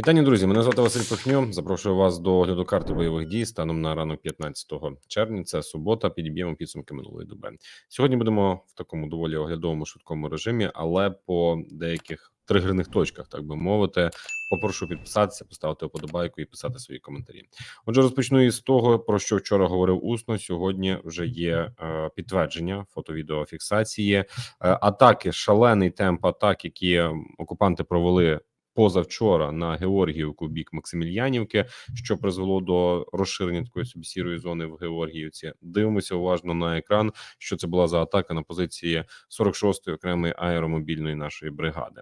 Вітання, друзі. Мене звати Василь Пихньо. Запрошую вас до огляду карти бойових дій станом на ранок 15 червня. Це субота. Підіб'ємо підсумки минулої доби. Сьогодні будемо в такому доволі оглядовому швидкому режимі, але по деяких тригерних точках, так би мовити, попрошу підписатися, поставити вподобайку і писати свої коментарі. Отже, розпочну із того, про що вчора говорив усно. Сьогодні вже є е, підтвердження фото-відеофіксації е, атаки, шалений темп атак, які окупанти провели позавчора на Георгіївку бік Максимільянівки, що призвело до розширення такої собі сірої зони в Георгіївці. Дивимося уважно на екран, що це була за атака на позиції 46-ї окремої аеромобільної нашої бригади.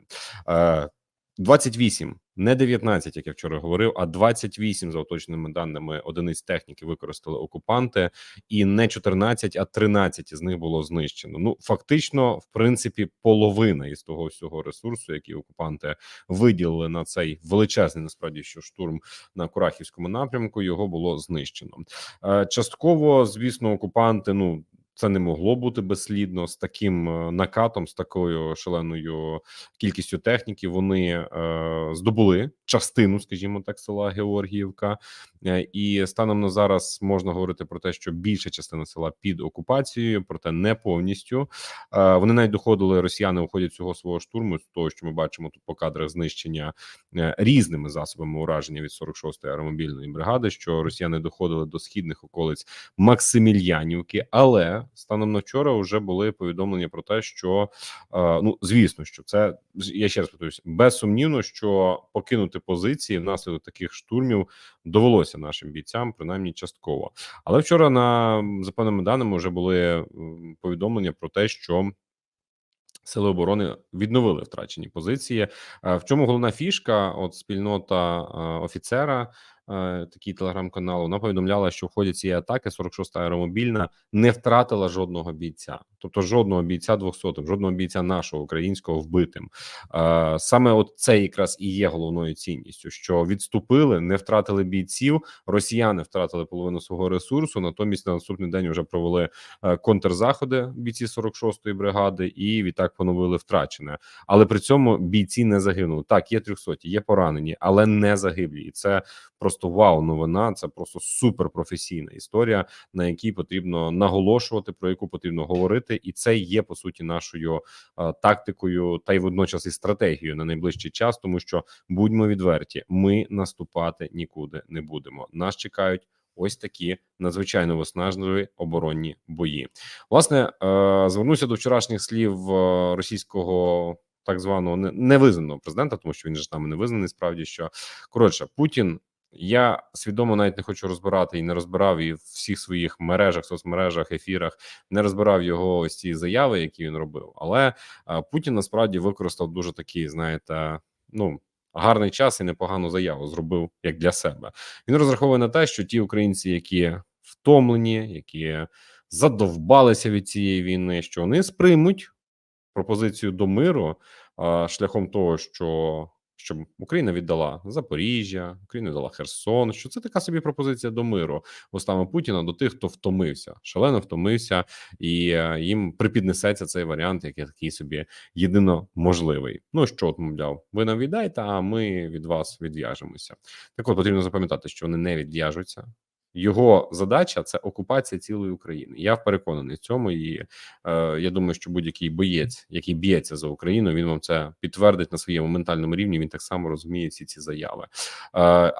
Е, 28, не 19, як я вчора говорив, а 28 за уточненими даними одиниць техніки використали окупанти, і не 14, а 13 із них було знищено. Ну фактично, в принципі, половина із того всього ресурсу, який окупанти виділили на цей величезний, насправді, що штурм на Курахівському напрямку, його було знищено. Е, частково, звісно, окупанти ну це не могло бути безслідно з таким е, накатом, з такою шаленою кількістю техніки. Вони е, здобули частину, скажімо так, села Георгіївка, е, і станом на зараз можна говорити про те, що більша частина села під окупацією, проте не повністю. Е, вони навіть доходили росіяни у ході цього свого штурму. З того, що ми бачимо тут по кадрах знищення е, різними засобами ураження від 46-ї аеромобільної бригади, що росіяни доходили до східних околиць Максимільянівки, але станом на вчора вже були повідомлення про те, що е, ну звісно, що це я ще раз повторюсь, безсумнівно, що покинути позиції внаслідок таких штурмів довелося нашим бійцям, принаймні частково. Але вчора на за певними даними вже були повідомлення про те, що. Сили оборони відновили втрачені позиції. Е, в чому головна фішка? От спільнота е, офіцера такий телеграм-канал, вона повідомляла, що в ході цієї атаки 46-та аеромобільна не втратила жодного бійця, тобто жодного бійця 200 жодного бійця нашого українського вбитим. Е, саме от це якраз і є головною цінністю, що відступили, не втратили бійців. Росіяни втратили половину свого ресурсу. Натомість на наступний день вже провели е, контрзаходи бійці 46-ї бригади, і відтак поновили втрачене. Але при цьому бійці не загинули. Так, є 300, є поранені, але не загиблі, і це просто просто вау новина. Це просто суперпрофесійна історія, на якій потрібно наголошувати, про яку потрібно говорити, і це є по суті нашою а, тактикою, та й водночас і стратегією на найближчий час, тому що будьмо відверті, ми наступати нікуди не будемо. Нас чекають. Ось такі надзвичайно виснажливі оборонні бої. Власне, е, звернуся до вчорашніх слів е, російського так званого невизнаного президента, тому що він же там не визнаний. Справді що коротше Путін я свідомо навіть не хочу розбирати і не розбирав і в всіх своїх мережах, соцмережах, ефірах, не розбирав його ось ці заяви, які він робив. Але Путін насправді використав дуже такий, знаєте, ну. Гарний час і непогану заяву зробив як для себе. Він розраховує на те, що ті українці, які втомлені, які задовбалися від цієї війни, що вони сприймуть пропозицію до миру а, шляхом того, що щоб Україна віддала Запоріжжя, Україна віддала Херсон. Що це така собі пропозиція до миру устами Путіна до тих, хто втомився, шалено втомився, і е, їм припіднесеться цей варіант, який такий собі єдино можливий. Ну що от мовляв, ви нам віддайте, а ми від вас відв'яжемося. Так от потрібно запам'ятати, що вони не відв'яжуться. Його задача це окупація цілої України. Я переконаний в цьому, і е, я думаю, що будь-який боєць, який б'ється за Україну, він вам це підтвердить на своєму ментальному рівні. Він так само розуміє всі ці заяви. Е,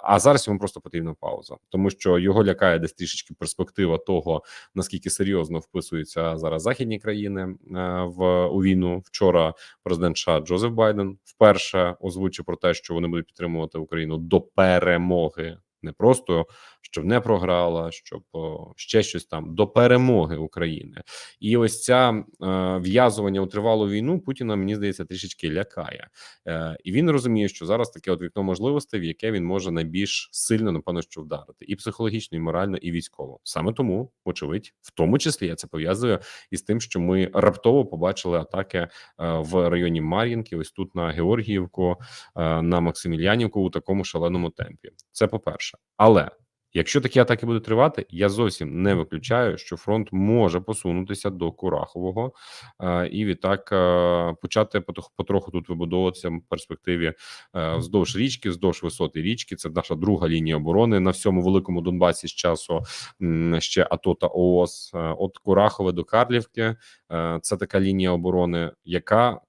а зараз йому просто потрібна пауза, тому що його лякає десь трішечки перспектива того, наскільки серйозно вписуються зараз західні країни е, в у війну. Вчора президент США Джозеф Байден вперше озвучив про те, що вони будуть підтримувати Україну до перемоги не просто щоб не програла, щоб ще щось там до перемоги України, і ось ця е, в'язування у тривалу війну Путіна мені здається трішечки лякає, е, і він розуміє, що зараз таке от вікно можливостей, в яке він може найбільш сильно напевно що вдарити, і психологічно, і морально, і військово. Саме тому, очевидь, в тому числі я це пов'язую із тим, що ми раптово побачили атаки е, в районі Мар'їнки, ось тут на Георгіївку, на Максимілянівку у такому шаленому темпі. Це по перше, але Якщо такі атаки будуть тривати, я зовсім не виключаю, що фронт може посунутися до Курахового е, і відтак е, почати потроху тут вибудовуватися в перспективі е, вздовж річки, вздовж висоти річки. Це наша друга лінія оборони на всьому великому Донбасі з часу ще АТО та ООС. От Курахове до Карлівки. Це така лінія оборони, яка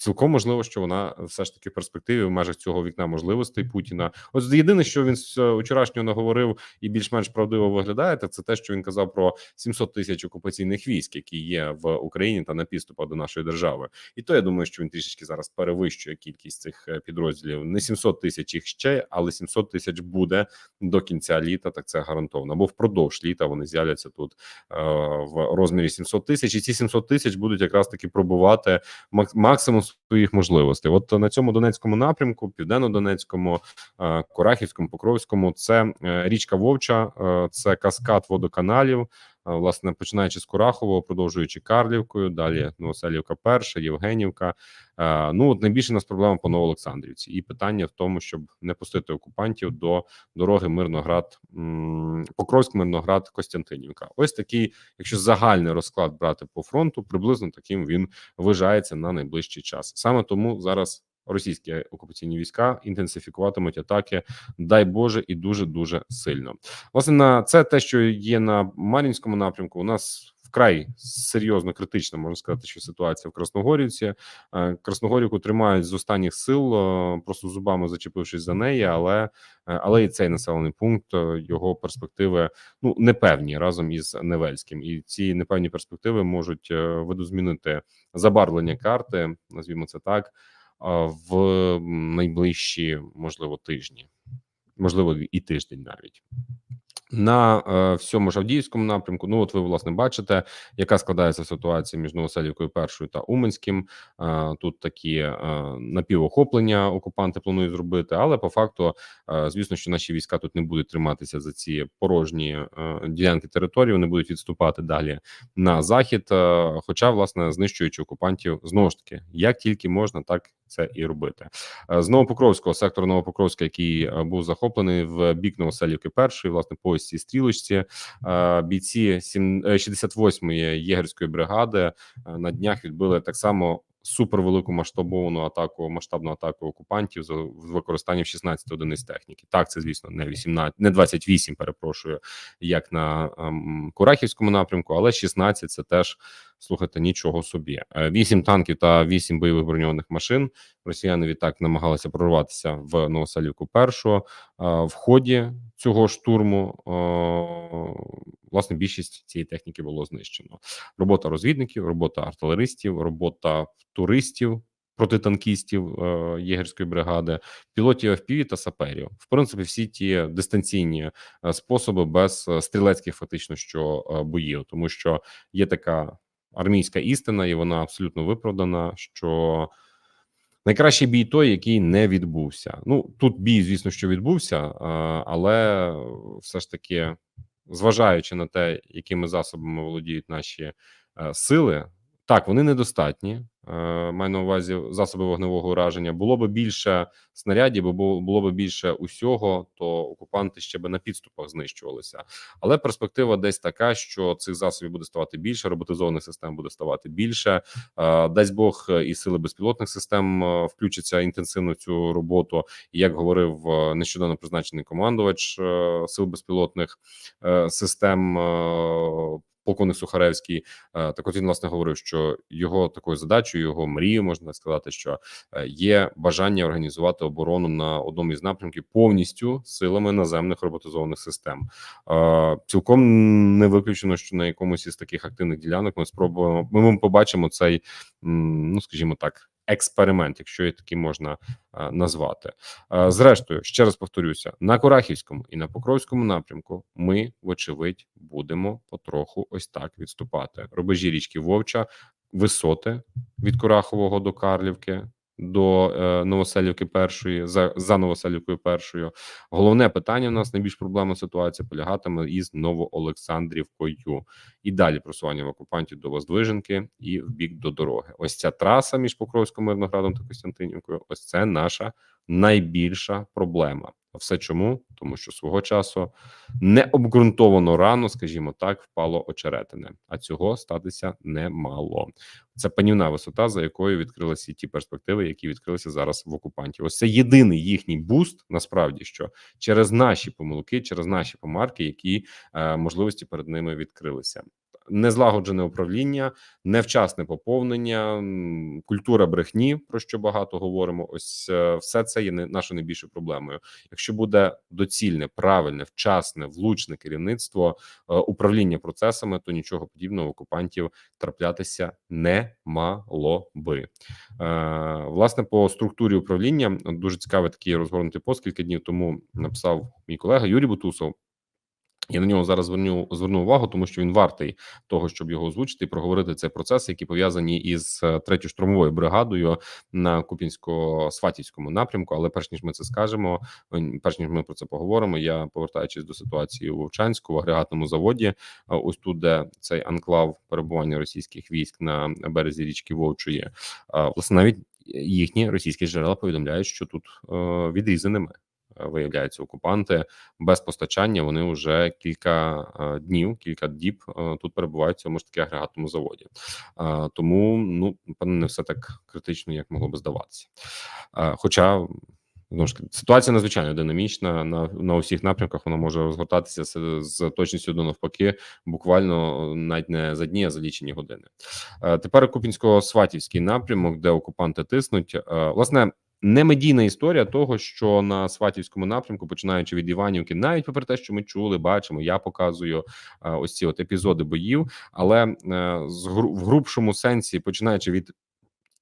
Цілком можливо, що вона все ж таки в перспективі в межах цього вікна можливостей Путіна. От єдине, що він з вчорашнього наговорив і більш-менш правдиво виглядає, так це те, що він казав про 700 тисяч окупаційних військ, які є в Україні та на підступах до нашої держави. І то я думаю, що він трішечки зараз перевищує кількість цих е, підрозділів. Не 700 тисяч їх ще, але 700 тисяч буде до кінця літа. Так це гарантовано. Або впродовж літа вони з'являться тут е, в розмірі 700 тисяч, і ці 700 тисяч будуть якраз таки пробувати мак- максимум своїх можливостей. От на цьому Донецькому напрямку, південно-донецькому, Корахівському, Курахівському, Покровському, це е, річка Вовча, е, це каскад водоканалів. Е, Власне, починаючи з Курахового, продовжуючи Карлівкою, далі Новоселівка, перша, Євгенівка. Е, Ну от найбільше нас проблема по Новоолександрівці, і питання в тому, щоб не пустити окупантів до дороги Мирноград, Покровськ, Мирноград, Костянтинівка. Ось такий, якщо загальний розклад брати по фронту, приблизно таким він вважається на найближчий час. Саме тому зараз російські окупаційні війська інтенсифікуватимуть атаки, дай Боже, і дуже дуже сильно. Власне, на це те, що є на Мар'їнському напрямку. У нас вкрай серйозно критична, можна сказати, що ситуація в Красногорівці. Е, Красногорівку тримають з останніх сил, е, просто зубами зачепившись за неї, але е, але і цей населений пункт його перспективи ну непевні разом із Невельським, і ці непевні перспективи можуть видозмінити забарвлення карти, назвімо це так, в найближчі, можливо, тижні, можливо, і тиждень навіть. На е, всьому ж Авдіївському напрямку, ну от ви власне бачите, яка складається ситуація між Новоселівкою першою та Уманським. Е, тут такі е, напівохоплення окупанти планують зробити, але по факту, е, звісно, що наші війська тут не будуть триматися за ці порожні е, ділянки території. Вони будуть відступати далі на захід. е, Хоча, власне, знищуючи окупантів, знову ж таки, як тільки можна, так це і робити. Е, З Новопокровського сектору Новопокровська, який е, був захоплений в бік Новоселівки першої, власне, по ось цій стрілочці. е, Бійці сім- е, 68-ї єгерської бригади на днях відбили так само. Супервелику масштабовану атаку, масштабну атаку окупантів з використанням 16 одиниць техніки. Так, це звісно не 18, не 28, перепрошую, як на ем, Курахівському напрямку, але 16 – це теж слухайте нічого собі. Е, Вісім танків та вісім бойових броньованих машин. Росіяни відтак намагалися прорватися в Новоселівку першого. Е, В ході цього штурму е, власне більшість цієї техніки було знищено. Робота розвідників, робота артилеристів, робота туристів. Протитанкістів е, єгерської бригади, пілотів FPV та саперів. В принципі, всі ті дистанційні е, способи без стрілецьких, фактично, що е, боїв, тому що є така армійська істина, і вона абсолютно виправдана. Що найкращий бій той, який не відбувся. Ну тут бій, звісно, що відбувся, е, але все ж таки, зважаючи на те, якими засобами володіють наші е, сили, так вони недостатні. Е, Маю на увазі засоби вогневого ураження. Було би більше снарядів, бо було, би більше усього, то окупанти ще би на підступах знищувалися. Але перспектива десь така, що цих засобів буде ставати більше, роботизованих систем буде ставати більше. Е, Дасть Бог і сили безпілотних систем е, включаться інтенсивно в цю роботу. Як говорив нещодавно призначений командувач сил безпілотних систем. Полковник Сухаревський, е, так от він власне говорив, що його такою задачею, його мрією, можна сказати, що е, є бажання організувати оборону на одному із напрямків повністю силами наземних роботизованих систем. Е, Цілком не виключено, що на якомусь із таких активних ділянок ми спробуємо. Ми побачимо цей, ну скажімо так. Експеримент, якщо її такий можна е, назвати, Е, зрештою, ще раз повторюся: на Курахівському і на Покровському напрямку ми, вочевидь, будемо потроху ось так відступати. Рубежі річки Вовча, висоти від Курахового до Карлівки. До е, Новоселівки першої за, за Новоселівкою першою головне питання у нас найбільш проблемна ситуація полягатиме із Новоолександрівкою і далі просування в окупантів до Воздвиженки і в бік до дороги. Ось ця траса між Покровським Мирноградом та Костянтинівкою. Ось це наша найбільша проблема. Все чому? Тому що свого часу необґрунтовано рано, скажімо так, впало очеретине, а цього статися не мало. Це панівна висота, за якою відкрилися ті перспективи, які відкрилися зараз в окупантів. Ось це єдиний їхній буст, насправді що через наші помилки, через наші помарки, які е, можливості перед ними відкрилися. Незлагоджене управління, невчасне поповнення, культура брехні, про що багато говоримо. Ось е, все це є нашою найбільшою проблемою. Якщо буде доцільне, правильне, вчасне, влучне керівництво е, управління процесами, то нічого подібного окупантів траплятися не мало би. Е, власне, по структурі управління дуже цікавий такий розгорнутий пост кілька днів тому написав мій колега Юрій Бутусов. Я на нього зараз зверну зверну увагу, тому що він вартий того, щоб його озвучити і проговорити цей процес, які пов'язані із е, третьою штурмовою бригадою на Купінсько-Сватівському напрямку. Але перш ніж ми це скажемо, е, перш ніж ми про це поговоримо, я повертаючись до ситуації у Вовчанську в агрегатному заводі. е, Ось тут, де цей анклав перебування російських військ на березі річки Вовчої, е, власне, навіть їхні російські джерела повідомляють, що тут відрізаними виявляються окупанти без постачання. Вони вже кілька е, днів, кілька діб е, тут перебувають в цьому ж таки агрегатному заводі. Е, Тому ну напевно, не все так критично, як могло би здаватися. Хоча знову ж ситуація надзвичайно динамічна на на усіх напрямках. Вона може розгортатися з, з точністю до навпаки, буквально навіть не за дні, а за лічені години. Тепер Купінсько-Сватівський напрямок, де окупанти тиснуть. Власне, не медійна історія того, що на Сватівському напрямку, починаючи від Іванівки, навіть попри те, що ми чули, бачимо, я показую е, ось ці от епізоди боїв, але е, з гру- в грубшому сенсі, починаючи від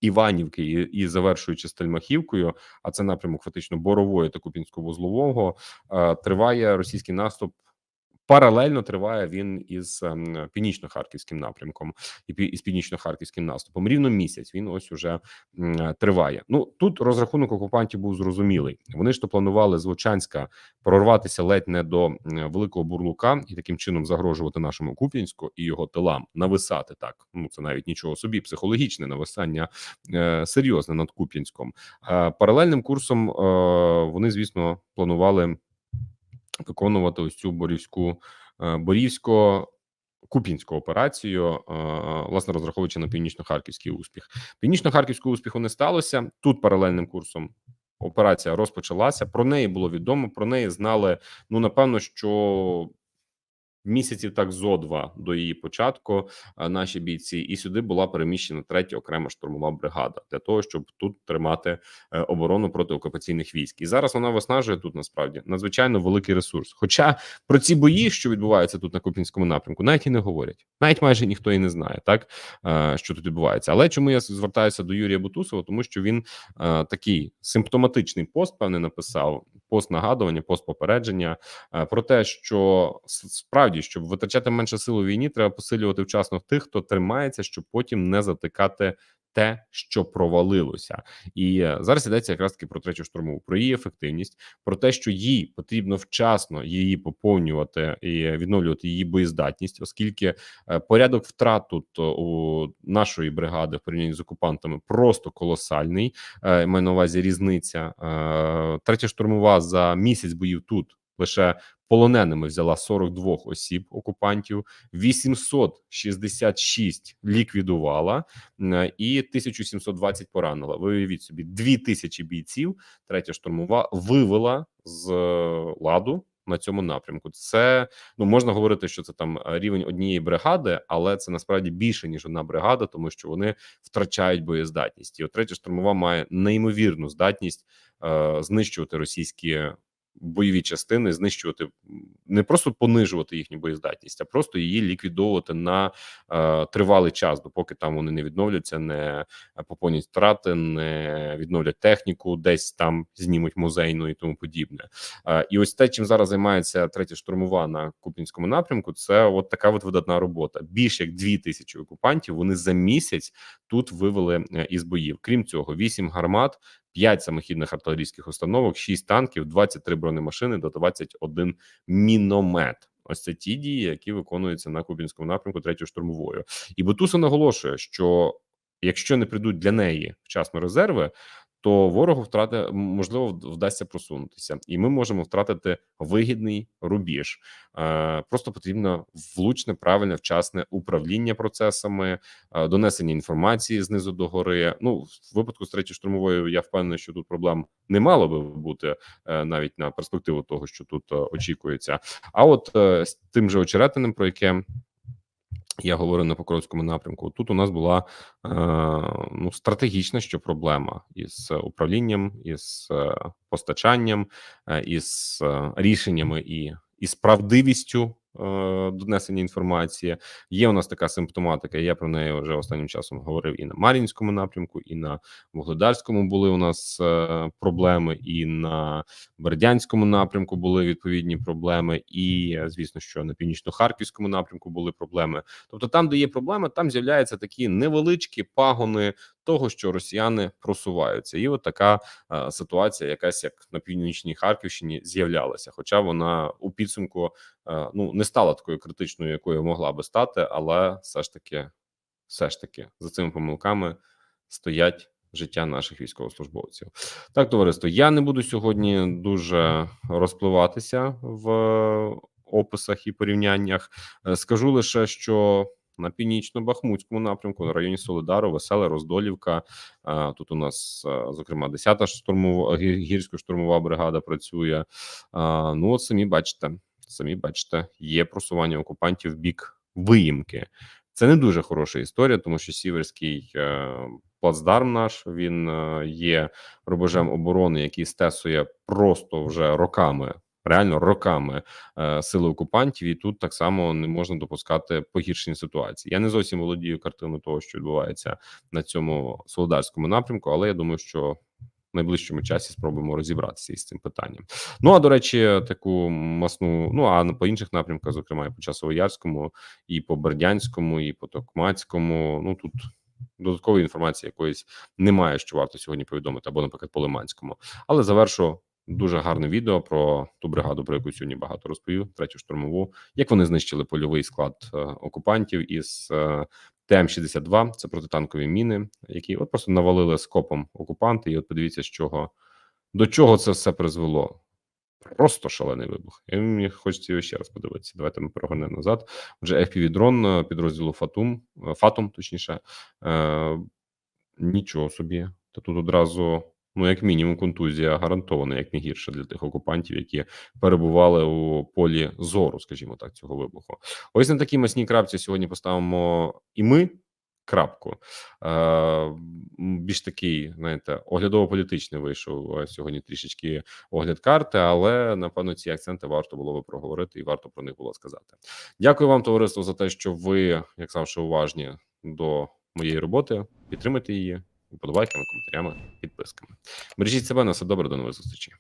Іванівки і, і завершуючи Стельмахівкою, а це напрямок фактично Борової та Купінсько-Вузлового, е, триває російський наступ. Паралельно триває він із ем, північно-харківським напрямком і із північно-харківським наступом. Рівно місяць він ось уже триває. Ну тут розрахунок окупантів був зрозумілий. Вони ж то планували з Лучанська прорватися ледь не до великого бурлука і таким чином загрожувати нашому Куп'янську і його тилам, нависати так. Ну це навіть нічого собі, психологічне нависання е, серйозне над Куп'янськом. Е, паралельним курсом е, вони, звісно, планували виконувати ось цю борівську е, борівсько. Купінську операцію, е, власне розраховуючи на північно-харківський успіх. Північно-харківського успіху не сталося. Тут паралельним курсом операція розпочалася. Про неї було відомо. Про неї знали. Ну напевно, що місяців так зо два до її початку е, наші бійці, і сюди була переміщена третя окрема штурмова бригада для того, щоб тут тримати е, оборону проти окупаційних військ. І зараз вона виснажує тут насправді надзвичайно великий ресурс. Хоча про ці бої, що відбуваються тут на Купінському напрямку, навіть і не говорять. Навіть майже ніхто і не знає, так е, що тут відбувається. Але чому я звертаюся до Юрія Бутусова? Тому що він такий симптоматичний пост, певне, написав пост нагадування, пост попередження про те, що с- справді, щоб витрачати менше сил у війні, треба посилювати вчасно тих, хто тримається, щоб потім не затикати. Те, що провалилося, і е, зараз йдеться якраз таки про третю штурмову, про її ефективність, про те, що їй потрібно вчасно її поповнювати і відновлювати її боєздатність, оскільки е, порядок втрат тут е, у нашої бригади в порівнянні з окупантами просто колосальний. Маю на увазі різниця. Третя штурмова за місяць боїв тут лише полоненими взяла 42 осіб окупантів, 866 ліквідувала і 1720 поранила. Ви уявіть собі, 2000 бійців. Третя штурмова вивела з е, ладу. На цьому напрямку це ну можна говорити, що це там е, рівень однієї бригади, але це насправді більше ніж одна бригада, тому що вони втрачають боєздатність. І от третя штурмова має неймовірну здатність е, знищувати російські бойові частини, знищувати не просто понижувати їхню боєздатність, а просто її ліквідовувати на е, тривалий час, допоки там вони не відновляться, не поповнять втрати, не відновлять техніку, десь там знімуть музейну і тому подібне. Е, І ось те, чим зараз займається третя штурмова на Купінському напрямку, це от така от видатна робота. Більше як дві тисячі окупантів вони за місяць тут вивели е, із боїв. Крім цього, вісім гармат, 5 самохідних артилерійських установок, 6 танків, 23 бронемашини до 21 міномет. Ось це ті дії, які виконуються на Кубінському напрямку третьою штурмовою. І Бутуса наголошує, що якщо не прийдуть для неї вчасно резерви, то ворогу втрати можливо вдасться просунутися, і ми можемо втратити вигідний рубіж. Е, Просто потрібно влучне, правильне, вчасне управління процесами, е, донесення інформації знизу до гори. Ну в випадку з третьою штурмовою, я впевнений, що тут проблем не мало би бути е, навіть на перспективу того, що тут очікується. А от з тим же очеретиним, про яке я говорю на Покровському напрямку. Тут у нас була е, ну стратегічна що проблема із управлінням, із е, постачанням, е, із е, рішеннями і із правдивістю донесення інформації. Є у нас така симптоматика. Я про неї вже останнім часом говорив і на Мар'їнському напрямку, і на Вугледарському були у нас е, проблеми, і на Бердянському напрямку були відповідні проблеми, і е, звісно, що на північно-харківському напрямку були проблеми. Тобто, там, де є проблеми, там з'являються такі невеличкі пагони того, що росіяни просуваються, і от така е, ситуація, якась як на північній Харківщині, з'являлася. Хоча вона у підсумку е, ну не стала такою критичною, якою могла би стати, але все ж таки, все ж таки, за цими помилками стоять. Життя наших військовослужбовців, так товариство. Я не буду сьогодні дуже розпливатися в описах і порівняннях. Е, Скажу лише, що на північно-бахмутському напрямку, на районі Солидару, Веселе, Роздолівка. Тут у нас, зокрема, 10-та штурмова гі- гірсько-штурмова бригада працює. Ну, от самі бачите, самі бачите, є просування окупантів в бік виїмки. Це не дуже хороша історія, тому що сіверський е, плацдарм наш він е, є рубежем оборони, який стесує просто вже роками. Реально роками е, сили окупантів, і тут так само не можна допускати погіршення ситуації. Я не зовсім володію картиною того, що відбувається на цьому солодарському напрямку, але я думаю, що в найближчому часі спробуємо розібратися із цим питанням. Ну а до речі, таку масну, ну а по інших напрямках, зокрема, і по часово-ярському, і по Бердянському, і по Токмацькому. Ну тут додаткової інформації якоїсь немає, що варто сьогодні повідомити, або, наприклад, по Лиманському. Але завершу дуже гарне відео про ту бригаду, про яку сьогодні багато розповів, третю штурмову, як вони знищили польовий склад е, окупантів із е, ТМ-62, це протитанкові міни, які от просто навалили скопом окупанти. І от подивіться, з чого до чого це все призвело. Просто шалений вибух. І мені хочеться ще раз подивитися. Давайте ми перегорнемо назад. Вже fpv дрон е, підрозділу Фатум, Фатум, точніше, е, нічого собі. Та тут одразу, ну як мінімум, контузія гарантована, як не гірше для тих окупантів, які перебували у полі зору, скажімо так, цього вибуху. Ось на такій масній крапці сьогодні поставимо і ми крапку. Е, більш такий, знаєте, оглядово-політичний вийшов е, сьогодні трішечки огляд карти, але напевно ці акценти варто було би проговорити і варто про них було сказати. Дякую вам, товариство, за те, що ви, як завжди, уважні до моєї роботи. Підтримайте її, вподобайками, коментарями, підписками. Бережіть себе на все добре, до нових зустрічей.